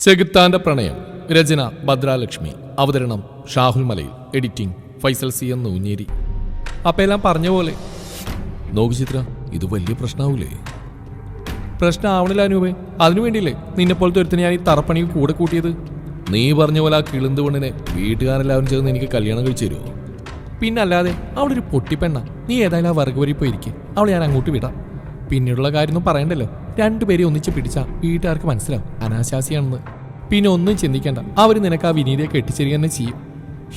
ചെകുത്താന്റെ പ്രണയം രചന ഭദ്രാലക്ഷ്മി അവതരണം Shahul Malayil editing Faisal C എന്ന് നൂഞ്ഞേരി. അപ്പ എല്ലാം പറഞ്ഞ പോലെ. നോക്ക് ചിത്ര ഇത് വലിയ പ്രശ്നമാവൂലേ പ്രശ്നമാവണില്ല അനൂപേ അതിനു വേണ്ടിയില്ലേ നിന്നെ പോലെ ഒരുത്തിന് ഞാൻ ഈ തറപ്പണിയിൽ കൂടെ കൂട്ടിയത്? നീ പറഞ്ഞ പോലെ ആ കിളുന്ത് പെണ്ണിനെ വീട്ടുകാരെല്ലാവരും ചേർന്ന് എനിക്ക് കല്യാണം കഴിച്ചു തരുമോ പിന്നല്ലാതെ ഒരു പൊട്ടിപ്പെണ്ണ. നീ ഏതായാലും ആ വർഗ് വരി പോയിരിക്കും. അവളെ ഞാൻ അങ്ങോട്ട് വിടാം. പിന്നീടുള്ള കാര്യമൊന്നും പറയണ്ടല്ലോ. രണ്ടുപേരെ ഒന്നിച്ച് പിടിച്ചാ വീട്ടുകാർക്ക് മനസ്സിലാവും. അനാശാസിയാണെന്ന് പിന്നെ ഒന്നും ചിന്തിക്കേണ്ട. അവർ നിനക്ക് ആ വിനീതയെ കെട്ടിച്ചേരുക തന്നെ ചെയ്യും.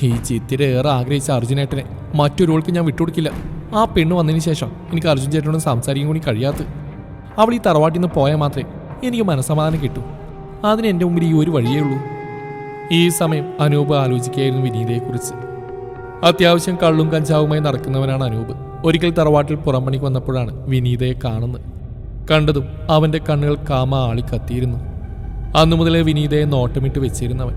ഈ ചിത്തിരെ ഏറെ ആഗ്രഹിച്ച അർജുനേട്ടനെ മറ്റൊരാൾക്ക് ഞാൻ വിട്ടുകൊടുക്കില്ല. ആ പെണ്ണ് വന്നതിന് ശേഷം എനിക്ക് അർജുൻ ചേട്ടനോട് സംസാരിക്കാൻ കൂടി കഴിയാത്ത അവൾ ഈ തറവാട്ടിൽ നിന്ന് പോയാൽ മാത്രമേ എനിക്ക് മനസ്സമാധാനം കിട്ടൂ. അതിന് എന്റെ മുമ്പിൽ ഈ ഒരു വഴിയേ ഉള്ളൂ. ഈ സമയം അനൂപ് ആലോചിക്കുകയായിരുന്നു വിനീതയെക്കുറിച്ച്. അത്യാവശ്യം കള്ളും കഞ്ചാവുമായി നടക്കുന്നവനാണ് അനൂപ്. ഒരിക്കൽ തറവാട്ടിൽ പുറംപണിക്ക് വന്നപ്പോഴാണ് വിനീതയെ കാണുന്നത്. കണ്ടതും അവന്റെ കണ്ണുകൾ കാമ ആളി കത്തിയിരുന്നു. അന്നു മുതലേ വിനീതയെ നോട്ടമിട്ട് വെച്ചിരുന്നവൻ.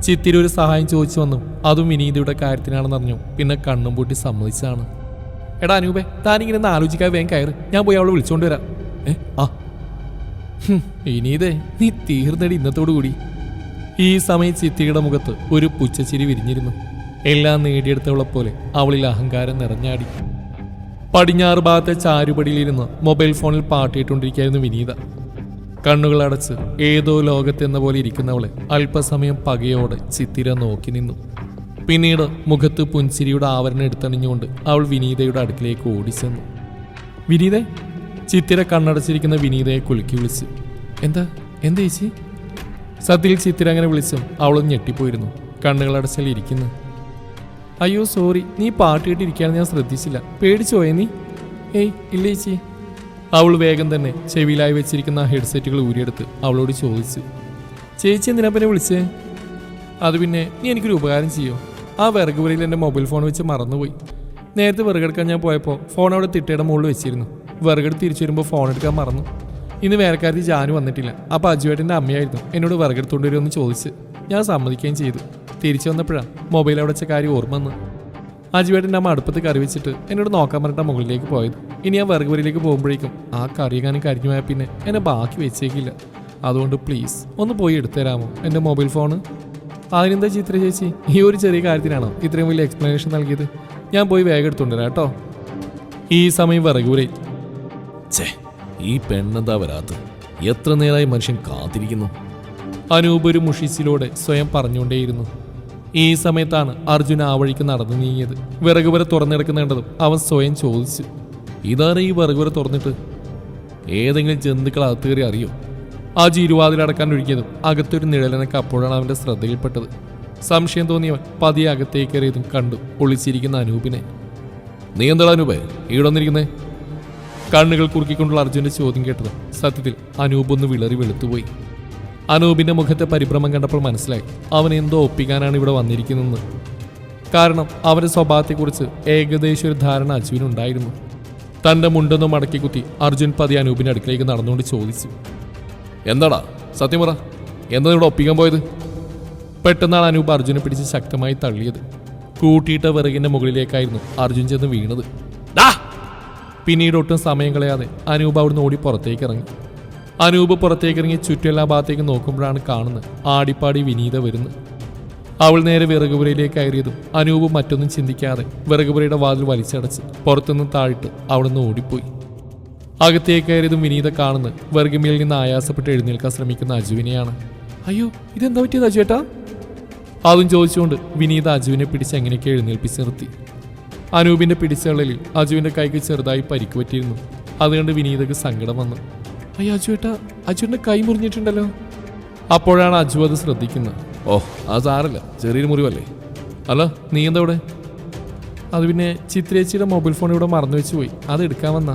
ചിത്തിരി ഒരു സഹായം ചോദിച്ചു വന്നു. അതും വിനീതയുടെ കാര്യത്തിനാണെന്ന് അറിഞ്ഞു. പിന്നെ കണ്ണും പൂട്ടി സമ്മതിച്ചാണ് എടാ അനൂപേ താനിങ്ങനെ ഒന്ന് ആലോചിക്കാതെ വേഗം കയറി. ഞാൻ പോയി അവളെ വിളിച്ചോണ്ട് വരാം. ഏ ആ. വിനീതേ നീ തീർന്നടി ഇന്നത്തോടു കൂടി. ഈ സമയം ചിത്തിയുടെ മുഖത്ത് ഒരു പുച്ഛച്ചിരി വിരിഞ്ഞിരുന്നു. എല്ലാം നേടിയെടുത്തവളെ പോലെ അവളിൽ അഹങ്കാരം നിറഞ്ഞാടി. പടിഞ്ഞാറ് ഭാഗത്തെ ചാരുപടിയിലിരുന്ന് മൊബൈൽ ഫോണിൽ പാട്ടിയിട്ടുകൊണ്ടിരിക്കുകയായിരുന്നു വിനീത. കണ്ണുകൾ അടച്ച് ഏതോ ലോകത്തെന്ന പോലെ ഇരിക്കുന്നവളെ അല്പസമയം പകയോടെ ചിത്തിര നോക്കി നിന്നു. പിന്നീട് മുഖത്ത് പുൻസിരിയുടെ ആവരണം എടുത്തണിഞ്ഞുകൊണ്ട് അവൾ വിനീതയുടെ അടുക്കിലേക്ക് ഓടിച്ചെന്നു. വിനീത ചിത്തിര കണ്ണടച്ചിരിക്കുന്ന വിനീതയെ കുലുക്കി വിളിച്ചു. എന്താ? എന്താ ചേച്ചി? സത്യയിൽ ചിത്തിര അങ്ങനെ വിളിച്ചും അവളും ഞെട്ടിപ്പോയിരുന്നു. കണ്ണുകളടച്ചാൽ ഇരിക്കുന്നു. അയ്യോ സോറി നീ പാട്ട് കേട്ടിരിക്കുകയാണെന്ന് ഞാൻ ശ്രദ്ധിച്ചില്ല. പേടിച്ചു പോയേ നീ. ഏയ് ഇല്ലേച്ചി അവൾ വേഗം തന്നെ ചെവിയിലായി വെച്ചിരിക്കുന്ന ഹെഡ്സെറ്റുകൾ ഊരിയെടുത്ത് അവളോട് ചോദിച്ചു. ചേച്ചി എന്തിനാ പിന്നെ വിളിച്ചേ? അത് പിന്നെ നീ എനിക്കൊരു ഉപകാരം ചെയ്യോ? ആ വിറക് വരയിൽ എന്റെ മൊബൈൽ ഫോൺ വെച്ച് മറന്നുപോയി. നേരത്തെ വിറകെടുക്കാൻ ഞാൻ പോയപ്പോൾ ഫോൺ അവിടെ തിട്ടയുടെ മുകളിൽ വെച്ചിരുന്നു. വിറകെടുത്ത് തിരിച്ചു വരുമ്പോൾ ഫോൺ എടുക്കാൻ മറന്നു. ഇന്ന് വേലക്കാരത്തി ജാനു വന്നിട്ടില്ല. അപ്പോൾ അജുവേട്ടന്റെ അമ്മയായിരുന്നു എന്നോട് വിറകെടുത്തുകൊണ്ട് വരുമെന്ന് ചോദിച്ച് ഞാൻ സമ്മതിക്കുകയും ചെയ്തു. തിരിച്ചു വന്നപ്പോഴാണ് മൊബൈൽ അവിടെ വെച്ച കാര്യം ഓർമ്മ വന്ന്. അജുവേട്ടന്റെ അമ്മ അടുപ്പത്ത് കറി വെച്ചിട്ട് എന്നോട് നോക്കാൻ പറഞ്ഞിട്ട് മുകളിലേക്ക് പോയത്. ഇനി ഞാൻ വിറകുവരിലേക്ക് പോകുമ്പോഴേക്കും ആ കറിയെങ്ങാനും കരിഞ്ഞു പോയാൽ പിന്നെ എന്നെ ബാക്കി വെച്ചേക്കില്ല. അതുകൊണ്ട് പ്ലീസ് ഒന്ന് പോയി എടുത്തുതരാമോ? എന്റെ മൊബൈൽ ഫോണ്? അതിനെന്താ ചിത്ര ചേച്ചി? ഈ ഒരു ചെറിയ കാര്യത്തിനാണോ ഇത്രയും വലിയ എക്സ്പ്ലനേഷൻ നൽകിയത്? ഞാൻ പോയി വേഗം എടുത്തുകൊണ്ടുവരാം കേട്ടോ. ഈ സമയം വിറകൂരെ. ഛേ ഈ പെണ്ണെന്താ വരാത്ത എത്ര നേരമായി മനുഷ്യൻ കാത്തിരിക്കുന്നു? അനൂപ് ഒരു മുഷിച്ചിലൂടെ സ്വയം പറഞ്ഞുകൊണ്ടേയിരുന്നു. ഈ സമയത്താണ് അർജുന ആ വഴിക്ക് നടന്നു നീങ്ങിയത്. വിറകുവര തുറന്നെടുക്കുന്ന കണ്ടതും അവൻ സ്വയം ചോദിച്ചു. ഇതാണ് ഈ വിറകുപുര തുറന്നിട്ട്? ഏതെങ്കിലും ജന്തുക്കൾ അകത്ത് കയറി അറിയോ? ആ ജീരുവാതിലടക്കാൻ ഒഴുകിയതും അകത്തൊരു നിഴലനൊക്കെ അപ്പോഴാണ് അവന്റെ ശ്രദ്ധയിൽപ്പെട്ടത്. സംശയം തോന്നിയവൻ പതിയെ അകത്തേക്ക് കയറിയതും കണ്ടു ഒളിച്ചിരിക്കുന്ന അനൂപിനെ. നീ എന്താ അനൂപ്? ഇവിടെ വന്നിരിക്കുന്നേ? കണ്ണുകൾ കുറുക്കിക്കൊണ്ടുള്ള അർജുന്റെ ചോദ്യം കേട്ടത് സത്യത്തിൽ അനൂപ് ഒന്ന് വിളറി വെളുത്തുപോയി. അനൂപിന്റെ മുഖത്തെ പരിഭ്രമം കണ്ടപ്പോൾ മനസ്സിലായി. അവൻ എന്തോ ഒപ്പിക്കാനാണ് ഇവിടെ വന്നിരിക്കുന്നതെന്ന്. കാരണം അവന്റെ സ്വഭാവത്തെക്കുറിച്ച് ഏകദേശം ഒരു ധാരണ അജുവിനുണ്ടായിരുന്നു തന്റെ മുണ്ടൊന്ന് മടക്കി കുത്തി അർജുൻ പതി അനൂപിന്റെ അടുക്കിലേക്ക് നടന്നുകൊണ്ട് ചോദിച്ചു. എന്താടാ? സത്യം പറ. എന്താ ഇവിടെ ഒപ്പിക്കാൻ പോയത്? പെട്ടെന്നാണ് അനൂപ് അർജുനെ പിടിച്ച് ശക്തമായി തള്ളിയത്. കൂട്ടിയിട്ട വിറകിന്റെ മുകളിലേക്കായിരുന്നു അർജുൻ ചെന്ന് വീണത്! പിന്നീട് ഒട്ടും സമയം കളയാതെ അനൂപ് അവിടുന്ന് ഓടി പുറത്തേക്ക് ഇറങ്ങി. അനൂപ് പുറത്തേക്ക് ഇറങ്ങി ചുറ്റെല്ലാ ഭാഗത്തേക്ക് നോക്കുമ്പോഴാണ് കാണുന്നത്. ആടിപ്പാടി വിനീത വരുന്നു. അവൾ നേരെ വിറകുപുരയിലേക്ക് കയറിയതും അനൂപ് മറ്റൊന്നും ചിന്തിക്കാതെ വിറകുപുരയുടെ വാതിൽ വലിച്ചടച്ച് പുറത്തുനിന്ന് താഴിട്ട് അവിടുന്ന് ഓടിപ്പോയി. അകത്തേക്ക് കയറിയതും വിനീത കാണുന്നത് വിറകുമേൽ നിന്ന് ആയാസപ്പെട്ട് എഴുന്നേൽക്കാൻ ശ്രമിക്കുന്ന അജുവിനെയാണ്. അയ്യോ ഇതെന്താ പറ്റിയത് അജുവേട്ടാ? അതും ചോദിച്ചുകൊണ്ട് വിനീത അജുവിനെ പിടിച്ച് എങ്ങനെയൊക്കെ എഴുന്നേൽപ്പിച്ച് നിർത്തി. അനൂപിന്റെ പിടിച്ചകളിൽ അജുവിന്റെ കൈക്ക് ചെറുതായി പരിക്ക് പറ്റിയിരുന്നു. അതുകൊണ്ട് വിനീതക്ക് സങ്കടം വന്നു. അയ്യോ അജുവേട്ടാ അജുവിന്റെ കൈ മുറിഞ്ഞിട്ടുണ്ടല്ലോ. അപ്പോഴാണ് അജു അത് ശ്രദ്ധിക്കുന്നത്. ഓ അത് സാറില്ല ചെറിയൊരു മുറിവല്ലേ? അല്ല നീ എന്താ ഇവിടെ? അത് പിന്നെ ചിത്രേച്ചിയുടെ മൊബൈൽ ഫോൺ ഇവിടെ മറന്നു വെച്ച് പോയി. അത് എടുക്കാൻ വന്നാ.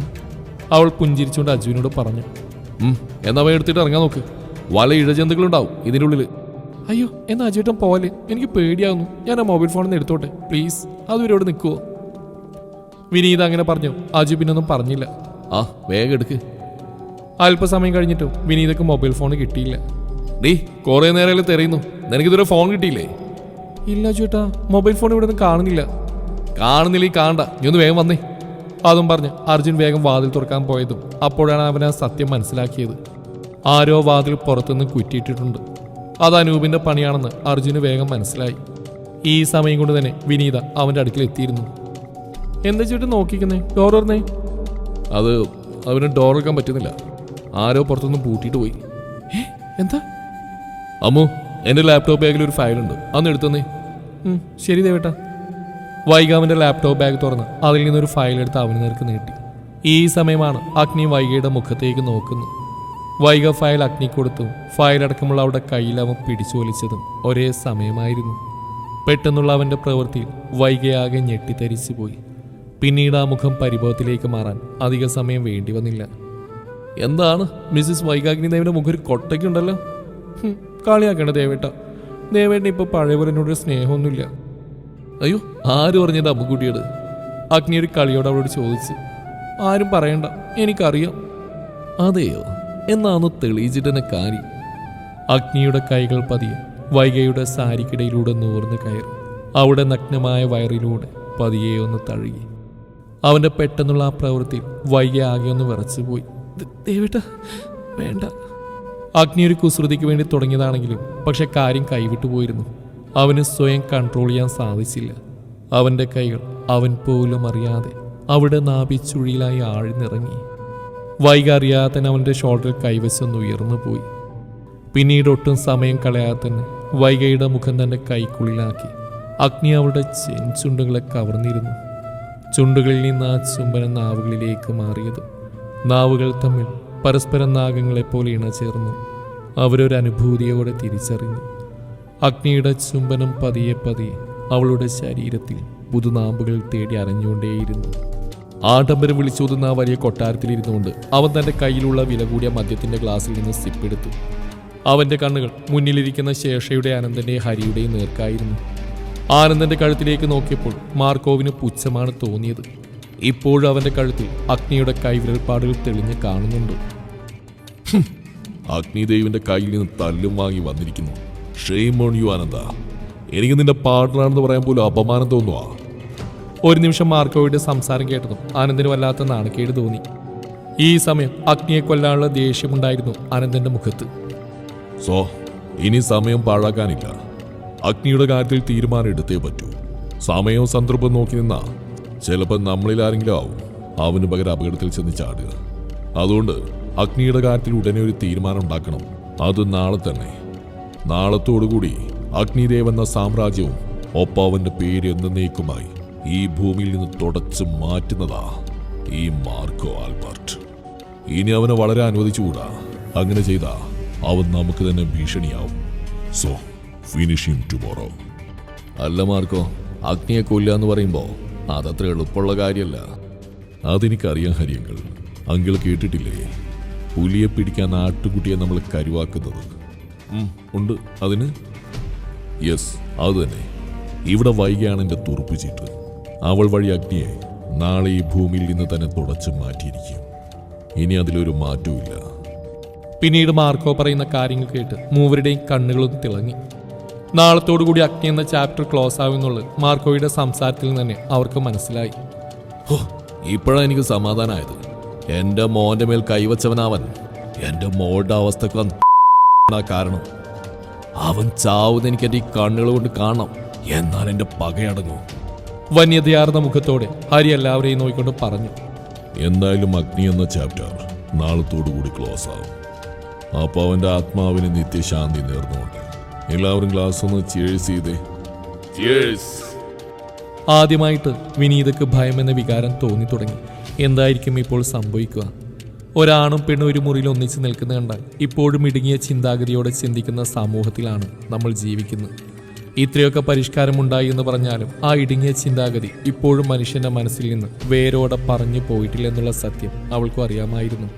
അവൾ പുഞ്ചിരിച്ചുകൊണ്ട് അജുവിനോട് പറഞ്ഞു. എന്നാ പോയി എടുത്തിട്ട് ഇറങ്ങാൻ നോക്ക്. വല ഇഴജന്തുക്കളുണ്ടാവും ഇതിന്റെ ഉള്ളിൽ അയ്യോ എന്നാ അജുവേട്ടൻ പോലെ എനിക്ക് പേടിയാവുന്നു. ഞാൻ ആ മൊബൈൽ ഫോണിൽ നിന്ന് എടുത്തോട്ടെ. പ്ലീസ് അത് ഇവിടെ നിൽക്കുവോ? വിനീത് അങ്ങനെ പറഞ്ഞു. അജു പിന്നൊന്നും പറഞ്ഞില്ല. ആ വേഗം എടുക്ക്. അല്പസമയം കഴിഞ്ഞിട്ടും വിനീതക്ക് മൊബൈൽ ഫോൺ കിട്ടിയില്ല. ഡീ കുറേ നേരം തെരയുന്നു നിനക്കിതൊരു ഫോൺ കിട്ടിയില്ലേ? ഇല്ല ചേട്ടാ മൊബൈൽ ഫോൺ ഇവിടെ നിന്ന് കാണുന്നില്ല. കാണുന്നില്ല ഈ കാണണ്ട. നീ ഒന്ന് വേഗം വന്നേ. അതും പറഞ്ഞ് അർജുൻ വേഗം വാതിൽ തുറക്കാൻ പോയതും അപ്പോഴാണ് അവൻ ആ സത്യം മനസ്സിലാക്കിയത്. ആരോ വാതിൽ പുറത്തുനിന്ന് കുറ്റിയിട്ടിട്ടുണ്ട്. അത് അനൂപിന്റെ പണിയാണെന്ന് അർജുന് വേഗം മനസ്സിലായി. ഈ സമയം കൊണ്ട് തന്നെ വിനീത അവന്റെ അടുക്കൽ എത്തിയിരുന്നു. എന്താ ചേട്ടൻ നോക്കിക്കുന്നേ? ഡോർ ഓർന്നേ അത് അവന് ഡോർ എടുക്കാൻ പറ്റുന്നില്ല. ആരോ പുറത്തുനിന്ന് പൂട്ടിയിട്ട് പോയി. എന്താ? അമ്മു എന്റെ ലാപ്ടോപ്പ് ബാഗിൽ ഒരു ഫയലുണ്ട് അന്ന് എടുത്തന്നേ ശരി ദേവേട്ട. വൈകാവിന്റെ ലാപ്ടോപ്പ് ബാഗ് തുറന്ന് അതിൽ നിന്നൊരു ഫയൽ എടുത്ത് അവന് നേർക്ക് നീട്ടി. ഈ സമയമാണ് അഗ്നി വൈകയുടെ മുഖത്തേക്ക് നോക്കുന്നത്. വൈക ഫയൽ അഗ്നി കൊടുത്തും ഫയൽ അടക്കമുള്ള അവളുടെ കയ്യിൽ അവൻ പിടിച്ചു വലിച്ചതും ഒരേ സമയമായിരുന്നു. പെട്ടെന്നുള്ള അവന്റെ പ്രവൃത്തിയിൽ വൈകയാകെ ഞെട്ടിത്തരിച്ചു പോയി പിന്നീട് ആ മുഖം പരിഭവത്തിലേക്ക് മാറാൻ അധിക സമയം വേണ്ടി വന്നില്ല. എന്താണ് മിസ്സിസ് വൈകാഗ്നി ദേവിന്റെ മുഖം ഒരു കൊട്ടയ്ക്കുണ്ടല്ലോ? കളിയാക്കണ്ട ദേവേട്ട. ദേവേട്ട ഇപ്പൊ പഴയ പോലെ എന്നോട് സ്നേഹമൊന്നുമില്ല. അയ്യോ ആര് പറഞ്ഞത് അമ്മുക്കുട്ടിയോട്? അഗ്നി ഒരു കളിയോട് അവളോട് ചോദിച്ചു. ആരും പറയണ്ട എനിക്കറിയാം. അതെയോ എന്നാന്ന് തെളിയിച്ചിട്ടെന്നെ കാരി. കാര്യം അഗ്നിയുടെ കൈകൾ പതിയെ വൈകയുടെ സാരിക്കിടയിലൂടെ നൂർന്ന് കയറി. അവിടെ നഗ്നമായ വയറിലൂടെ പതിയെ ഒന്ന് തഴുകി. അവന്റെ പെട്ടെന്നുള്ള ആ പ്രവൃത്തി വൈകി ആകെ ഒന്ന് വിറച്ചുപോയി. "ദേ- വേണ്ട. അഗ്നി ഒരു കുസൃതിക്ക് വേണ്ടി തുടങ്ങിയതാണെങ്കിലും പക്ഷെ കാര്യം കൈവിട്ടു പോയിരുന്നു. അവന് സ്വയം കൺട്രോൾ ചെയ്യാൻ സാധിച്ചില്ല. അവന്റെ കൈകൾ അവൻ പോലും അറിയാതെ അവിടെ നാഭിച്ചുഴിയിലായി ആഴ്ന്നിറങ്ങി. വൈകാറിയാതെ തന്നെ അവന്റെ ഷോൾഡറിൽ കൈവശൊന്ന് ഉയർന്നു പോയി. പിന്നീട് ഒട്ടും സമയം കളയാതെ തന്നെ വൈകയുടെ മുഖം തന്റെ കൈക്കുള്ളിലാക്കി. അഗ്നി അവളുടെ ചെഞ്ചുണ്ടുകളെ കവർന്നിരുന്നു. ചുണ്ടുകളിൽ നിന്ന് ആ ചുംബന നാവുകളിലേക്ക് മാറിയതും നാവുകൾ തമ്മിൽ പരസ്പരം നാഗങ്ങളെപ്പോലെ ഇണചേർന്നു. അവരൊരു അനുഭൂതിയോടെ തിരിച്ചറിഞ്ഞു. അഗ്നിയുടെ ചുംബനം പതിയെ പതിയെ അവളുടെ ശരീരത്തിൽ പുതുനാമ്പുകൾ തേടി അരഞ്ഞുകൊണ്ടേയിരുന്നു. ആഡംബരം വിളിച്ചോതുന്ന ആ വലിയ കൊട്ടാരത്തിലിരുന്നുകൊണ്ട് അവൻ തന്റെ കയ്യിലുള്ള വില കൂടിയ മദ്യത്തിന്റെ ഗ്ലാസ്സിൽ നിന്ന് സിപ്പെടുത്തു. അവന്റെ കണ്ണുകൾ മുന്നിലിരിക്കുന്ന ശേഷയുടെ ആനന്ദന്റെ ഹരിയുടെയും നേർക്കായിരുന്നു. ആനന്ദന്റെ കഴുത്തിലേക്ക് നോക്കിയപ്പോൾ മാർക്കോവിന് പുച്ഛമാണ് തോന്നിയത്. ഇപ്പോഴും അവന്റെ കഴുത്തിൽ അഗ്നിയുടെ കൈവിരൽപ്പാടുകൾ തെളിഞ്ഞ് കാണുന്നുണ്ട്. അഗ്നിദേവിന്റെ കയ്യിൽ നിന്ന് തല്ലും വാങ്ങി വന്നിരിക്കുന്നു. യു ആനന്ദ എനിക്ക് നിന്റെ പാർട്ട്ണറാണെന്ന് പറയാൻ പോലും അപമാനം തോന്നുവാ. ഒരു നിമിഷം മാർക്കോയുടെ സംസാരം കേട്ടതും ആനന്ദിന് വല്ലാത്ത നാണക്കേട് തോന്നി. ഈ സമയം അഗ്നിയെ കൊല്ലാനുള്ള ദേഷ്യമുണ്ടായിരുന്നു ആനന്ദന്റെ മുഖത്ത്. സോ ഇനി സമയം പാഴാക്കാനില്ല. അഗ്നിയുടെ കാര്യത്തിൽ തീരുമാനം എടുത്തേ പറ്റൂ. സമയവും സന്ദർഭം നോക്കി നിന്നാ. ചിലപ്പോൾ നമ്മളിൽ ആരെങ്കിലും ആവും. അവന് പകരം അപകടത്തിൽ ചെന്ന് ചാടുക. അതുകൊണ്ട് അഗ്നിയുടെ കാര്യത്തിൽ ഉടനെ ഒരു തീരുമാനം ഉണ്ടാക്കണം. അത് നാളെ തന്നെ. നാളത്തോടുകൂടി അഗ്നിദേവ് എന്ന സാമ്രാജ്യവും ഒപ്പാവന്റെ പേര് എന്നേക്കുമായി ഈ ഭൂമിയിൽ നിന്ന് തുടച്ചു മാറ്റുന്നതാ ഈ മാർക്കോ ആൽബർട്ട്. ഇനി അവനെ വളരെ അനുവദിച്ചുകൂടാ. അങ്ങനെ ചെയ്താ അവൻ നമുക്ക് തന്നെ ഭീഷണിയാവും. സോ ഫിനിഷ് ഹിം ടുമോറോ അല്ല മാർക്കോ അഗ്നിയെ കൊല്ലുക എന്ന് പറയുമ്പോൾ അതത്ര എളുപ്പമുള്ള കാര്യമല്ല. അതെനിക്കറിയാം ഹരിയങ്ങൾ അങ്കിൾ കേട്ടിട്ടില്ലേ? പുലിയെ പിടിക്കാൻ ആട്ടുകുട്ടിയെ നമ്മൾ കരുവാക്കുന്നത്. ഉണ്ട്. അതിന്? യെസ് അത് തന്നെ. ഇവിടെ വൈകിയാണ് എന്റെ തുറുപ്പ് ചീട്ട്. അവൾ വഴി അഗ്നിയെ നാളെ ഈ ഭൂമിയിൽ നിന്ന് തന്നെ തുടച്ചു മാറ്റിയിരിക്കും. ഇനി അതിലൊരു മാറ്റവും പിന്നീട് മാർക്കോ പറയുന്ന കാര്യങ്ങൾ കേട്ട് മൂവരുടെയും കണ്ണുകളും തിളങ്ങി. നാളത്തോടുകൂടി അഗ്നി എന്ന ചാപ്റ്റർ ക്ലോസ് ആവുമെന്നുള്ളത് മാർക്കോയുടെ സംസാരത്തിൽ തന്നെ അവർക്ക് മനസ്സിലായി. ഓ ഇപ്പോഴാ എനിക്ക് സമാധാനമായത് എന്റെ മോന്റെ മേൽ കൈവച്ചവനാവൻ. എന്റെ മോളുടെ അവസ്ഥക്ക് കാരണം. അവൻ ചാവുന്ന എനിക്ക് എന്റെ ഈ കണ്ണുകൾ കൊണ്ട് കാണണം. എന്നാൽ എന്റെ പകയടങ്ങും. വന്യതയാർന്ന മുഖത്തോടെ ഹരി എല്ലാവരെയും നോക്കിക്കൊണ്ട് പറഞ്ഞു. എന്തായാലും അഗ്നി എന്ന ചാപ്റ്റർ നാളത്തോടു കൂടി ക്ലോസ് ആവും. അപ്പൊ അവന്റെ ആത്മാവിന് നിത്യശാന്തി നേർന്നുകൊണ്ട് എല്ലാവരും ക്ലാസ് ഒന്ന് ചേഴ്സ് ചെയ്തേ. ആദ്യമായിട്ട് വിനീതക്ക് ഭയം എന്ന വികാരം തോന്നി തുടങ്ങി. എന്തായിരിക്കും ഇപ്പോൾ സംഭവിക്കുക? ഒരാണും പെണ്ണും ഒരു മുറിയിൽ ഒന്നിച്ച് നിൽക്കുന്ന കണ്ടാൽ ഇപ്പോഴും ഇടുങ്ങിയ ചിന്താഗതിയോടെ ചിന്തിക്കുന്ന സമൂഹത്തിലാണ് നമ്മൾ ജീവിക്കുന്നത്. ഇത്രയൊക്കെ പരിഷ്കാരമുണ്ടായി എന്ന് പറഞ്ഞാലും ആ ഇടുങ്ങിയ ചിന്താഗതി ഇപ്പോഴും മനുഷ്യന്റെ മനസ്സിൽ നിന്ന് വേരോടെ പറഞ്ഞു പോയിട്ടില്ല എന്നുള്ള സത്യം അവൾക്കും അറിയാമായിരുന്നു.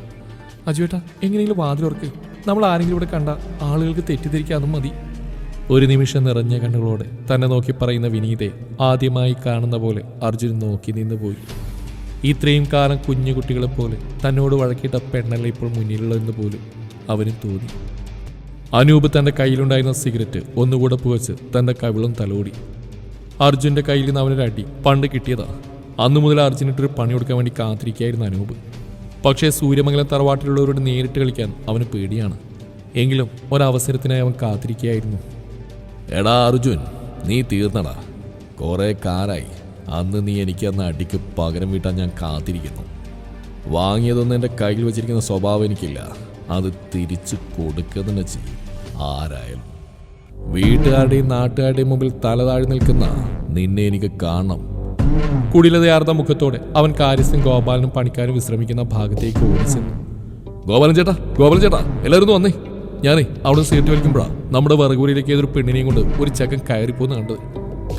അജുവേട്ടാ എങ്ങനെയെങ്കിലും വാതിലുറക്കേ. നമ്മൾ ആരെങ്കിലും ഇവിടെ കണ്ട ആളുകൾക്ക് തെറ്റിദ്ധരിക്കാതും മതി. ഒരു നിമിഷം നിറഞ്ഞ കണ്ണുകളോടെ തന്നെ നോക്കി പറയുന്ന വിനീതയെ ആദ്യമായി കാണുന്ന പോലെ അർജുൻ നോക്കി നിന്നുപോയി. ഇത്രയും കാലം കുഞ്ഞു കുട്ടികളെ പോലെ തന്നോട് വഴക്കിട്ട പെണ്ണല്ല ഇപ്പോൾ മുന്നിലുള്ളതെന്ന് പോലും അവന് തോന്നി. അനൂപ് തന്റെ കയ്യിലുണ്ടായിരുന്ന സിഗരറ്റ് ഒന്നുകൂടെ പുകച്ച് തന്റെ കവിളും തലോടി. അർജുന്റെ കയ്യിൽ നിന്ന് അവനൊരു അടി പണ്ട് കിട്ടിയതാ. അന്നു മുതൽ അർജുനിട്ടൊരു പണി കൊടുക്കാൻ വേണ്ടി കാത്തിരിക്കുകയായിരുന്നു അനൂപ്. പക്ഷേ സൂര്യമംഗലം തറവാട്ടിലുള്ളവരോട് നേരിട്ട് കളിക്കാൻ അവന് പേടിയാണ്. എങ്കിലും ഒരവസരത്തിനായി അവൻ കാത്തിരിക്കുകയായിരുന്നു. എടാ അർജുൻ നീ തീർന്നടാ. കുറെ കാലായി. അന്ന് നീ എനിക്ക് അന്ന് അടിക്ക് പകരം വീട്ടാൻ ഞാൻ കാത്തിരിക്കുന്നു. വാങ്ങിയതൊന്നും എന്റെ കയ്യിൽ വെച്ചിരിക്കുന്ന സ്വഭാവം എനിക്കില്ല. അത് തിരിച്ചു കൊടുക്കുക തന്നെ ചെയ്യും. ആരായാലും. വീട്ടുകാരുടെയും നാട്ടുകാരുടെയും മുമ്പിൽ തലതാഴി നിൽക്കുന്ന നിന്നെ എനിക്ക് കാണണം. കുടിലതയാർന്ന മുഖത്തോടെ അവൻ കാര്യസ്ഥൻ ഗോപാലനും പണിക്കാരും വിശ്രമിക്കുന്ന ഭാഗത്തേക്ക് ഓടിച്ചെന്നു ഗോപാലൻ ചേട്ടാ ഗോപാലൻ ചേട്ടാ എല്ലാവരും വന്നേ. ഞാനേ അവിടെ സീറ്റ് വലിക്കുമ്പോഴാ നമ്മുടെ വിറകുപുരയിലേക്ക് ഏതൊരു പെണ്ണിനെയും കൊണ്ട് ഒരു ചക്കൻ കയറിപ്പോന്ന് കണ്ടത്.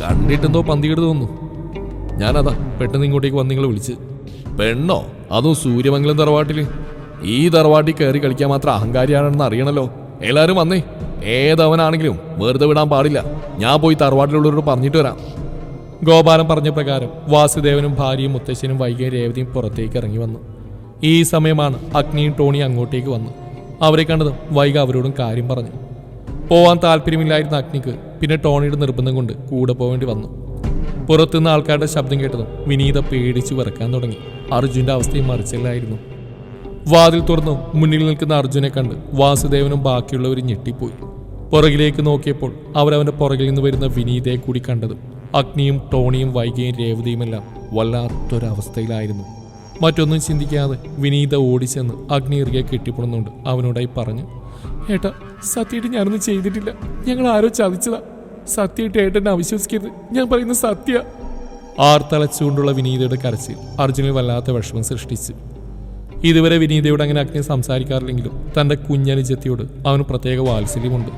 കണ്ടിട്ടെന്തോ പന്തികേട് തോന്നുന്നു. ഞാനതാ പെട്ടെന്ന് ഇങ്ങോട്ടേക്ക് വന്ന് നിങ്ങളെ വിളിച്ച് പെണ്ണോ അതും സൂര്യമംഗലം തറവാട്ടിൽ? ഈ തറവാട്ടിൽ കയറി കളിക്കാൻ മാത്രം അഹങ്കാരിയാണെന്ന് അറിയണല്ലോ. എല്ലാവരും വന്നേ. ഏതവനാണെങ്കിലും വെറുതെ വിടാൻ പാടില്ല. ഞാൻ പോയി തറവാട്ടിലുള്ളവരോട് പറഞ്ഞിട്ട് വരാം. ഗോപാലൻ പറഞ്ഞ പ്രകാരം വാസുദേവനും ഭാര്യയും മുത്തശ്ശനും വൈകിയ രേവതിയും പുറത്തേക്ക് ഇറങ്ങി വന്നു. ഈ സമയമാണ് അഗ്നിയും ടോണിയും അങ്ങോട്ടേക്ക് വന്നു. അവരെ കണ്ടത് വൈക അവരോടും കാര്യം പറഞ്ഞു. പോവാൻ താല്പര്യമില്ലായിരുന്ന അഗ്നിക്ക് പിന്നെ ടോണിയുടെ നിർബന്ധം കൊണ്ട് കൂടെ പോകേണ്ടി വന്നു. പുറത്തുനിന്ന് ആൾക്കാരുടെ ശബ്ദം കേട്ടതും വിനീത പേടിച്ചു വിറക്കാൻ തുടങ്ങി. അർജുന്റെ അവസ്ഥയും മറിച്ചല്ലായിരുന്നു. വാതിൽ തുറന്നു മുന്നിൽ നിൽക്കുന്ന അർജുനെ കണ്ട് വാസുദേവനും ബാക്കിയുള്ളവരും ഞെട്ടിപ്പോയി. പുറകിലേക്ക് നോക്കിയപ്പോൾ അവരവന്റെ പുറകിൽ നിന്ന് വരുന്ന വിനീതയെ കൂടി കണ്ടതും അഗ്നിയും ടോണിയും വൈകിയും രേവതിയുമെല്ലാം വല്ലാത്തൊരവസ്ഥയിലായിരുന്നു. മറ്റൊന്നും ചിന്തിക്കാതെ വിനീത ഓടിച്ചെന്ന് അഗ്നി ഇറുകെ കെട്ടിപ്പുണന്നുകൊണ്ട് അവനോടായി പറഞ്ഞു ഏട്ടാ സത്യമായിട്ട് ഞാനൊന്നും ചെയ്തിട്ടില്ല. ഞങ്ങൾ ആരോ ചതിച്ചതാ. സത്യമായിട്ട് ഏട്ടനെ അവിശ്വസിക്കരുത്. ഞാൻ പറയുന്ന സത്യ. ആർത്തളച്ചുകൊണ്ടുള്ള വിനീതയുടെ കരച്ചിൽ അർജുനിൽ വല്ലാത്ത വിഷമം സൃഷ്ടിച്ചു. ഇതുവരെ വിനീതയോട് അങ്ങനെ അഗ്നി സംസാരിക്കാറില്ലെങ്കിലും തന്റെ കുഞ്ഞനുജത്തിയോട് അവന് പ്രത്യേക വാത്സല്യമുണ്ട്.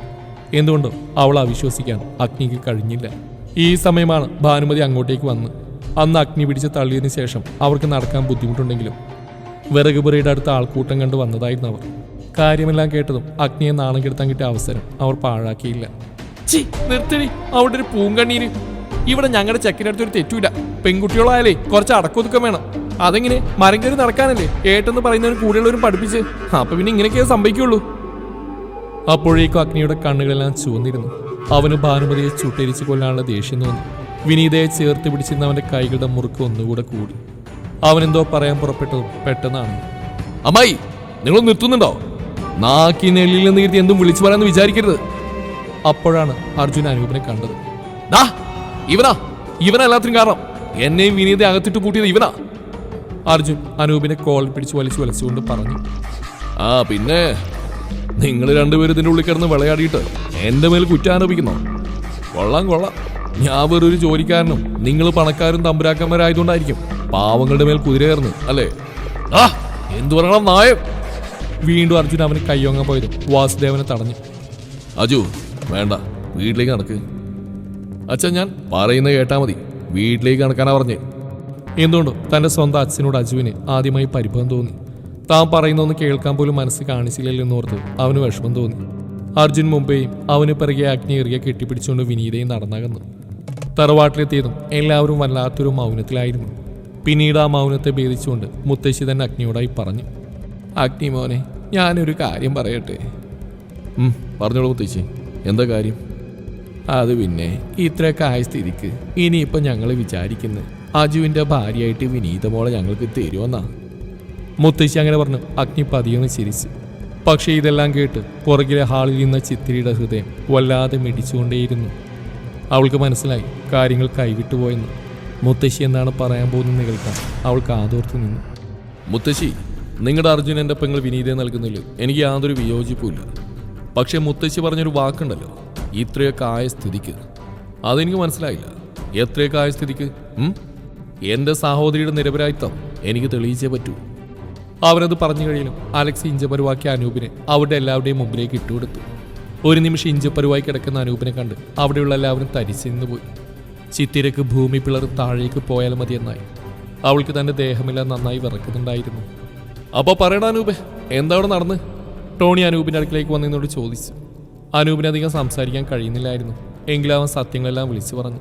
എന്തുകൊണ്ടോ അവൾ അവിശ്വസിക്കാൻ അഗ്നിക്ക് കഴിഞ്ഞില്ല. ഈ സമയമാണ് ഭാനുമതി അങ്ങോട്ടേക്ക് വന്ന് അന്ന് അഗ്നി പിടിച്ച് തള്ളിയതിനു ശേഷം അവർക്ക് നടക്കാൻ ബുദ്ധിമുട്ടുണ്ടെങ്കിലും വിറകുപുരയുടെ അടുത്ത ആൾക്കൂട്ടം കണ്ട് വന്നതായിരുന്നു അവർ. കാര്യമെല്ലാം കേട്ടതും അഗ്നിയെ നാണം കെടുത്താൻ കിട്ടിയ അവസരം അവർ പാഴാക്കിയില്ല. ചി നിർത്തടി അവിടെ ഒരു പൂങ്കണ്ണീര്. ഇവിടെ ഞങ്ങളുടെ ചെക്കിനടുത്ത് ഒരു തെറ്റൂല. പെൺകുട്ടികളായാലേ കുറച്ച് അടക്കൊതുക്കം വേണം. അതെങ്ങനെ മരം കയറി നടക്കാനല്ലേ? ഏട്ടെന്ന് പറയുന്നവർ കൂടെയുള്ളവരും പഠിപ്പിച്ച്. അപ്പൊ പിന്നെ ഇങ്ങനെയൊക്കെ സംഭവിക്കുള്ളൂ. അപ്പോഴേക്കും അഗ്നിയുടെ കണ്ണുകളെല്ലാം ചുവന്നിരുന്നു. അവന് ഭാനുമതിയെ ചുട്ടരിച്ച് കൊല്ലാനുള്ള ദേഷ്യം തോന്നി. വിനീതയെ ചേർത്ത് പിടിച്ചിരുന്ന കൈകളുടെ മുറുക്ക് ഒന്നുകൂടെ കൂടി. അവനെന്തോ പറയാൻ പുറപ്പെട്ടതും പെട്ടെന്നാണ്. അമ്മായി നിങ്ങൾ നിർത്തുന്നുണ്ടോ? നാക്കി നെല്ലിൽ നിന്ന് കരുതി എന്തും വിളിച്ചു പറയാന്ന് വിചാരിക്കരുത്. അപ്പോഴാണ് അർജുൻ അനൂപിനെ കണ്ടത്. ദാ ഇവനാ ഇവനാ എല്ലാത്തിനും കാരണം. എന്നെയും വിനീതയെ അകത്തിട്ട് പൂട്ടിയത് ഇവനാ. അർജുൻ അനൂപിനെ കോൾ പിടിച്ച് വലിച്ചു വലിച്ചുകൊണ്ട് പറഞ്ഞു. ആ പിന്നെ നിങ്ങൾ രണ്ടുപേരും ഇതിന്റെ ഉള്ളിൽ കിടന്ന് വിളയാടിയിട്ട് എന്റെ മേൽ കുറ്റാരോപിക്കുന്നോ? കൊള്ളാം കൊള്ളാം. ഞാൻ വെറൊരു ജോലിക്കാരനും. നിങ്ങൾ പണക്കാരും തമ്പുരാക്കന്മാരായതുകൊണ്ടായിരിക്കും പാവങ്ങളുടെ മേൽ കുതിര കയറുന്നു അല്ലേ? ആ എന്തു പറയണം നായം വീണ്ടും അർജുൻ അവന് കയ്യോങ്ങാൻ പോയത്. വാസുദേവനെ തടഞ്ഞു. അജു വേണ്ട വീട്ടിലേക്ക് നടക്ക്. അച്ഛൻ ഞാൻ പറയുന്നത് കേട്ടാ മതി. വീട്ടിലേക്ക് നടക്കാനാ പറഞ്ഞേ. എന്തുകൊണ്ടോ തന്റെ സ്വന്തം അച്ഛനോട് അജുവിന് ആദ്യമായി പരിഭവം തോന്നി. താൻ പറയുന്നൊന്ന് കേൾക്കാൻ പോലും മനസ്സ് കാണിച്ചില്ലല്ലോ ഓർത്ത് അവന് വിഷമം തോന്നി. അർജുൻ മുമ്പേയും അവന് പിറകെ അഗ്നി എറിയ കെട്ടിപ്പിടിച്ചുകൊണ്ട് വിനീതയും നടന്നകന്നു. തറവാട്ടിലെത്തിയതും എല്ലാവരും വല്ലാത്തൊരു മൗനത്തിലായിരുന്നു. പിന്നീട് ആ മൗനത്തെ ഭേദിച്ചുകൊണ്ട് മുത്തശ്ശി തന്നെ അഗ്നിയോടായി പറഞ്ഞു അഗ്നി മോനെ ഞാനൊരു കാര്യം പറയട്ടെ. പറഞ്ഞോളൂ മുത്തശ്ശി എന്താ കാര്യം? അത് പിന്നെ ഇത്രയൊക്കെ ആയ സ്ഥിതിക്ക് ഇനിയിപ്പോൾ ഞങ്ങൾ വിചാരിക്കുന്നത് അജുവിന്റെ ഭാര്യയായിട്ട് വിനീത മോളെ ഞങ്ങൾക്ക് തരുമെന്നാ. മുത്തശ്ശി അങ്ങനെ പറഞ്ഞു അഗ്നി പതിയൊന്ന് ചിരിച്ചു പക്ഷേ ഇതെല്ലാം കേട്ട് പുറകിലെ ഹാളിൽ നിന്ന ചിത്തിരിയുടെ ഹൃദയം വല്ലാതെ മിടിച്ചുകൊണ്ടേയിരുന്നു. അവൾക്ക് മനസ്സിലായി കാര്യങ്ങൾ കൈവിട്ടുപോയെന്ന് മുത്തശ്ശി എന്നാണ് പറയാൻ പോകുന്നത് കേൾക്കാൻ അവൾക്ക് ആതോർത്ത് നിന്നു. മുത്തശ്ശി നിങ്ങളുടെ അർജുൻ എന്റെ പെങ്ങൾ വിനീതയെ നൽകുന്നില്ല എനിക്ക് യാതൊരു വിയോജിപ്പുമില്ല. പക്ഷേ മുത്തശ്ശി പറഞ്ഞൊരു വാക്കുണ്ടല്ലോ ഇത്രയൊക്കെ ആയ സ്ഥിതിക്ക്. അതെനിക്ക് മനസ്സിലായില്ല. എത്രയൊക്കെ ആയ സ്ഥിതിക്ക്? എന്റെ സഹോദരിയുടെ നിരപരാധിത്വം എനിക്ക് തെളിയിച്ചേ പറ്റൂ. അവരത് പറഞ്ഞു കഴിയലും അലക്സ് ഇഞ്ചപരുവാക്കിയ അനൂപിനെ അവരുടെ എല്ലാവരുടെയും മുമ്പിലേക്ക് ഇട്ടുകൊടുത്തു. ഒരു നിമിഷം ഇഞ്ചപ്പരുവായി കിടക്കുന്ന അനൂപിനെ കണ്ട് അവിടെയുള്ള എല്ലാവരും തരിച്ചു പോയി. ചിത്തിരക്ക് ഭൂമി പിളർ താഴേക്ക് പോയാൽ മതിയെന്നായി. അവൾക്ക് തന്റെ ദേഹമെല്ലാം നന്നായി വിറക്കുന്നുണ്ടായിരുന്നു. അപ്പോൾ പറയണ അനൂപ് എന്താണ് നടന്ന്? ടോണി അനൂപിന്റെ അടുക്കിലേക്ക് വന്നതിനോട് ചോദിച്ചു. അനൂപിന് അധികം സംസാരിക്കാൻ കഴിയുന്നില്ലായിരുന്നു. എങ്കിലും അവൻ സത്യങ്ങളെല്ലാം വിളിച്ചു പറഞ്ഞു.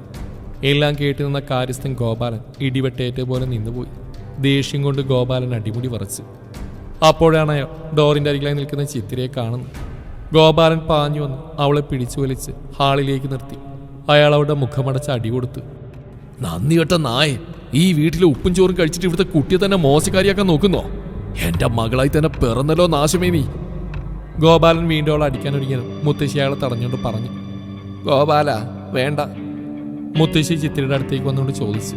എല്ലാം കേട്ടു നിന്ന കാര്യസ്ഥൻ ഗോപാലൻ ഇടിവെട്ടേറ്റ പോലെ നിന്നുപോയി ദേഷ്യം കൊണ്ട് ഗോപാലൻ അടിമുടി വറച്ചു. അപ്പോഴാണ് ഡോറിന്റെ അരികിലായി നിൽക്കുന്ന ചിത്തിരയെ കാണുന്നത്. ഗോപാലൻ പാഞ്ഞു വന്ന് അവളെ പിടിച്ചു വലിച്ച് ഹാളിലേക്ക് നിർത്തി. അയാൾ അവളുടെ മുഖമടച്ച് അടി കൊടുത്ത് നന്ദി കേട്ട നായ ഈ വീട്ടിലെ ഉപ്പും ചോറും കഴിച്ചിട്ട് ഇവിടുത്തെ കുട്ടിയെ തന്നെ മോശക്കാരിയാക്കാൻ നോക്കുന്നോ? എന്റെ മകളായി തന്നെ പിറന്നല്ലോ നാശമേ നീ ഗോപാലൻ വീണ്ടും അവളെ അടിക്കാൻ ഒരുങ്ങിയത് മുത്തശ്ശി അയാളെ തടഞ്ഞുകൊണ്ട് പറഞ്ഞു. ഗോപാല വേണ്ട. മുത്തശ്ശി ചിത്രയുടെ അടുത്തേക്ക് വന്നുകൊണ്ട് ചോദിച്ചു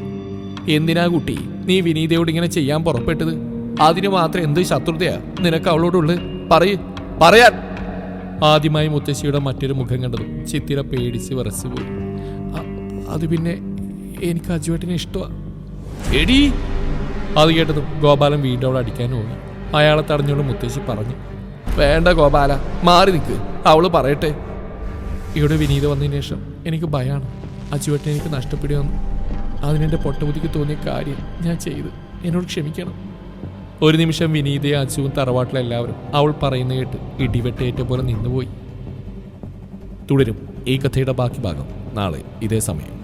എന്തിനാ കുട്ടി? നീ വിനീതയോട് ഇങ്ങനെ ചെയ്യാൻ പുറപ്പെട്ടത്? അതിന് മാത്രം എന്ത് ശത്രുതയാ നിനക്ക് അവളോടുള്ളത്? പറയ് പറയാൻ. ആദ്യമായി മുത്തശ്ശിയുടെ മറ്റൊരു മുഖം കണ്ടതും ചിത്തിര പേടിച്ച് വിറച്ചു പോയി. അത് പിന്നെ എനിക്ക് അജുവേട്ടനെ ഇഷ്ടമാണ് എടി? അത് കേട്ടതും ഗോപാലൻ വീണ്ടും അവിടെ അടിക്കാൻ പോയി അയാളെ തടഞ്ഞുകൊണ്ട് മുത്തശ്ശി പറഞ്ഞു വേണ്ട ഗോപാല മാറി നിൽക്ക് അവൾ പറയട്ടെ. ഇവിടെ വിനീത വന്നതിന് ശേഷം എനിക്ക് ഭയമാണ് അച്ചുവേട്ടൻ എനിക്ക് നഷ്ടപ്പെടുകയെന്ന് അതിനെന്റെ പൊട്ടബുദ്ധിക്ക് തോന്നിയ കാര്യം ഞാൻ ചെയ്ത്. എന്നോട് ക്ഷമിക്കണം. ഒരു നിമിഷം വിനീതയും അച്ചുവും തറവാട്ടിലെ എല്ലാവരും അവൾ പറയുന്ന കേട്ട് ഇടിവെട്ടേറ്റ പോലെ നിന്നുപോയി. തുടരും ഈ കഥയുടെ ബാക്കി ഭാഗം നാളെ ഇതേ സമയം.